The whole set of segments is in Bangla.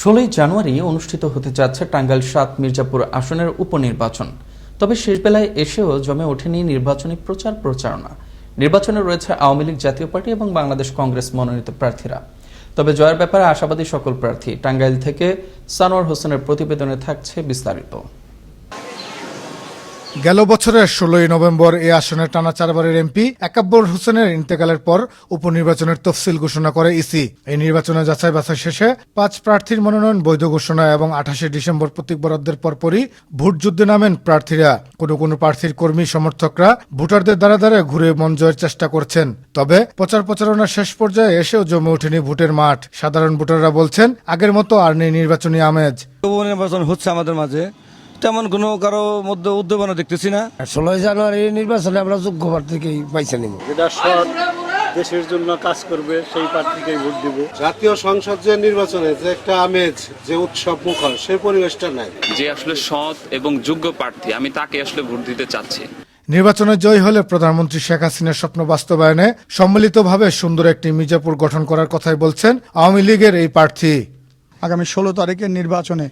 ষোলোই জানুয়ারি অনুষ্ঠিত হতে যাচ্ছে টাঙ্গাইল সাত মির্জাপুর আসনের উপনির্বাচন। তবে শেষ বেলায় এসেও জমে ওঠেনি নির্বাচনী প্রচার প্রচারণা। নির্বাচনে রয়েছে আওয়ামী লীগ জাতীয় পার্টি এবং বাংলাদেশ কংগ্রেস মনোনীত প্রার্থীরা। তবে জয়ের ব্যাপারে আশাবাদী সকল প্রার্থী। টাঙ্গাইল থেকে সানোয়ার হোসেনের প্রতিবেদনে থাকছে বিস্তারিত। গেল বছরের ষোলোই নভেম্বর এই আসনের টানা চারবারের এমপি একাব্বর হোসেনের ইন্তেকালের পর উপনির্বাচনের তফসিল ঘোষণা করে ইসি। এই নির্বাচনে যাচাই বাছাই শেষে পাঁচ প্রার্থীর মনোনয়ন বৈধ ঘোষণা এবং আঠাশে ডিসেম্বর প্রতীক বরাদ্দের পরপরই ভোট যুদ্ধে নামেন প্রার্থীরা। কোনো কোনো প্রার্থীর কর্মী সমর্থকরা ভোটারদের দ্বারা দ্বারা ঘুরে মন জয়ের চেষ্টা করছেন। তবে প্রচার প্রচারণার শেষ পর্যায়ে এসেও জমে ওঠেনি ভোটের মাঠ। সাধারণ ভোটাররা বলছেন, আগের মতো আর নেই নির্বাচনী আমেজ। নির্বাচন হচ্ছে আমাদের মাঝে। তেমন কোনো কারও মধ্যে উদ্যোগনা দেখতেছি না। ষোলোই জানুয়ারি নির্বাচনে আমরা যোগ্য প্রার্থীকেই পাইছে নিব। যেটা সৎ দেশের জন্য কাজ করবে সেই প্রার্থীকেই ভোট দিব। জাতীয় সংসদ যে নির্বাচনে যে একটা আমেজ যে উৎসব মুখর সেই পরিবেশটা নাই। যে আসলে সৎ এবং যোগ্য প্রার্থী আমি তাকে আসলে ভোট দিতে চাচ্ছি। নির্বাচনে জয়ী হলে প্রধানমন্ত্রী শেখ হাসিনার স্বপ্ন বাস্তবায়নে সম্মিলিতভাবে সুন্দর একটি মির্জাপুর গঠন করার কথাই বলছেন আওয়ামী লীগের এই প্রার্থী। আগামী ষোলো তারিখের নির্বাচনে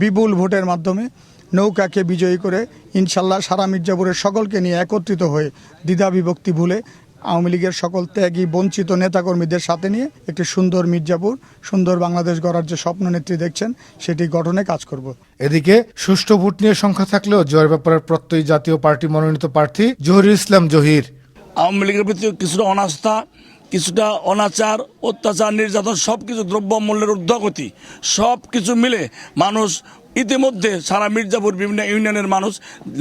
বিপুল ভোটের মাধ্যমে নৌকাকে বিজয়ী করে ইনশাল্লাহ সারা মির্জাপুরের সকলকে নিয়ে একত্রিত হয়ে দ্বিধা বিভক্তি ভুলে আওয়ামী লীগের সকল ত্যাগী বঞ্চিত নেতাকর্মীদের সাথে নিয়ে একটি সুন্দর মির্জাপুর সুন্দর বাংলাদেশ গড়ার যে স্বপ্ন নেত্রী দেখছেন সেটি গঠনে কাজ করব। এদিকে সুষ্ঠু ভোট নিয়ে সংখ্যা থাকলেও জয়ের ব্যাপারে প্রত্যয়ী জাতীয় পার্টি মনোনীত প্রার্থী জহিরুল ইসলাম জহির। আওয়ামী লীগের প্রতি কিছুটা অনাস্থা কিছুটা অনাচার অত্যাচার নির্যাতন সব কিছু দ্রব্যমূল্যের ঊর্ধ্বগতি সব কিছু মিলে মানুষ ইতিমধ্যে সারা মির্জাপুর বিভিন্ন ইউনিয়নের মানুষ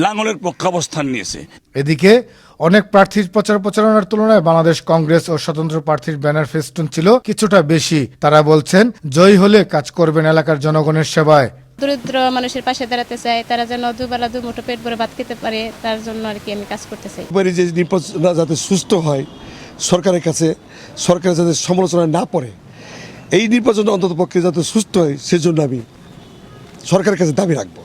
লাঙ্গলের পক্ষাবস্থান নিয়েছে। এদিকে অনেক প্রার্থীর প্রচার প্রচারণার তুলনায় বাংলাদেশ কংগ্রেস ও স্বতন্ত্র প্রার্থীর ব্যানার ফেস্টুন ছিল কিছুটা বেশি। তারা বলছেন জয়ী হলে কাজ করবেন এলাকার জনগণের সেবায়। দরিদ্র মানুষের পাশে দাঁড়াতে চাই তারা যেন দুবেলা দু মুঠো পেট ভরে ভাত খেতে পারে তার জন্য আর কি আমি কাজ করতে চাই। যে নির্বাচনটা যাতে সুস্থ হয় সরকারের কাছে সরকার যাতে সমালোচনা না পড়ে এই নির্বাচনটা অন্তত পক্ষে যাতে সুস্থ হয় সেজন্য আমি সরকারের কাছে দাবি রাখব।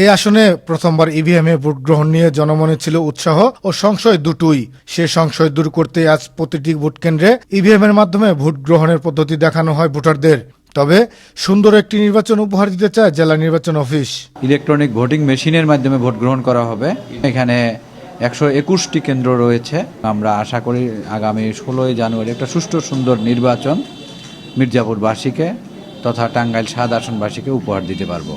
এই আসনে প্রথমবার ইভিএমে ভোট গ্রহণ নিয়ে জনমনে ছিল উৎসাহ ও সংশয় দুটোই। সে সংশয় দূর করতে আজ প্রতিটি ভোট কেন্দ্রে ইভিএম এর মাধ্যমে ভোট গ্রহণের পদ্ধতি দেখানো হয় ভোটারদের। তবে সুন্দর একটি নির্বাচন উপহার দিতে চায় জেলা নির্বাচন অফিস। ইলেকট্রনিক ভোটিং মেশিনের মাধ্যমে ভোট গ্রহণ করা হবে। এখানে একশো একুশটি কেন্দ্র রয়েছে। আমরা আশা করি আগামী ষোলোই জানুয়ারি একটা সুষ্ঠু সুন্দর নির্বাচন মির্জাপুরবাসীকে তথা টাঙ্গাইল সাত আসনবাসীকে উপহার দিতে পারব।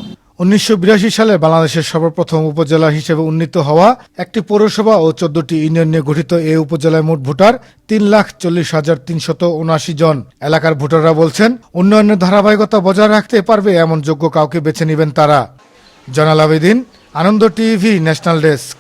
উনিশশো সালে বাংলাদেশের সর্বপ্রথম উপজেলা হিসেবে উন্নীত হওয়া একটি পৌরসভা ও চোদ্দটি ইউনিয়ন নিয়ে গঠিত এই উপজেলায় মোট ভোটার তিন লাখ চল্লিশ হাজার তিনশত উনআশি জন। এলাকার ভোটাররা বলছেন, উন্নয়নের ধারাবাহিকতা বজায় রাখতে পারবে এমন যোগ্য কাউকে বেছে নেবেন তারা। Jonal Abedin, Ananda TV, national desk.